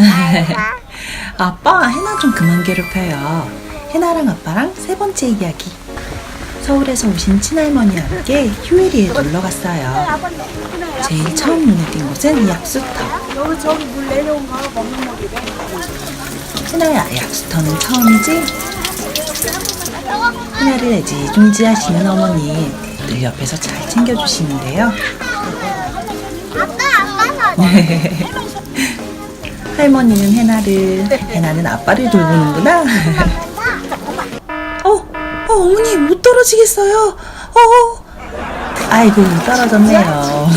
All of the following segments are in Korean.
아빠, 해나 좀 그만 괴롭혀요. 해나랑 아빠랑 세 번째 이야기. 서울에서 오신 친할머니와 함께 휴일이에 놀러 갔어요. 제일 처음 눈에 띈 곳은 약수터. 여기 저기 물 내려온 거 먹는 물이래. 해나야, 약수터는 처음이지? 해나를 애지중지 하시는 어머니 늘 옆에서 잘 챙겨주시는데요. 할머니는 해나를, 해나는 아빠를 돌보는구나. 어, 어, 어머니 못 떨어지겠어요. 어, 아이고 떨어졌네요.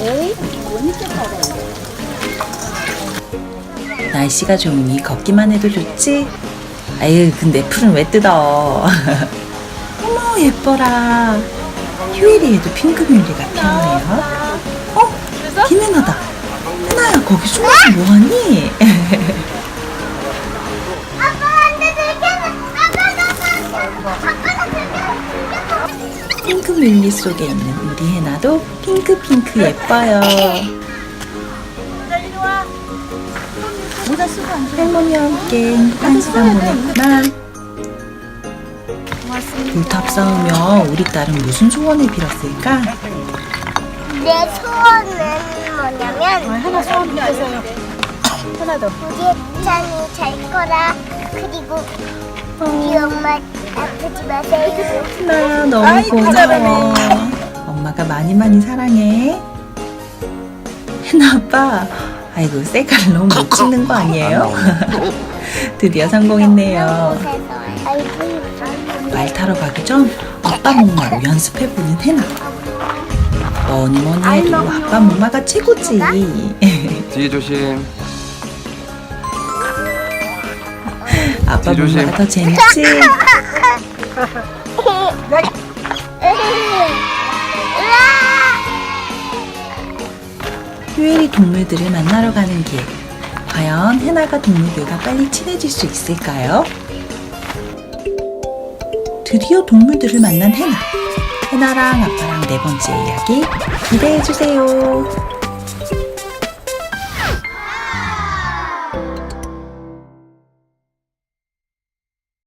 에이, 못 잊겠다고. 날씨가 좋으니 걷기만 해도 좋지? 아유, 근데 풀은 왜 뜯어? 어머, 예뻐라. 휴일이에도 핑크뮬리가 피었네요. 어? 김혜나다. 거기 숨어서 뭐하니? 핑크 뮬리 속에 있는 우리 해나도 핑크핑크 예뻐요. 할머니와 함께 행복한 시간 보냈구나. 불탑 쌓으며 우리 딸은 무슨 소원을 빌었을까? 내 소원은 뭐냐면 하나 소원 빌으세요. 하나 더. 우리 찬이 잘 거라 그리고 우리 엄마 아프지 마세요 나 너무 아이고, 고마워. 엄마가 많이 많이 사랑해. 해나 아빠, 아이고 셀카를 너무 못 찍는 거 아니에요? 드디어 성공했네요. 아이고 말 타러 가기 전 아빠 목마로 연습해보는 해나. 뭐니 뭐니 해도 아빠 목마가 최고지. 뒤에 조심. 아빠 뒤 조심. 목마가 더 재밌지? 휴일이 동물들을 만나러 가는 길. 과연 해나가 동물들과 빨리 친해질 수 있을까요? 드디어 동물들을 만난 해나. 해나랑 아빠랑 네 번째 이야기 기대해주세요.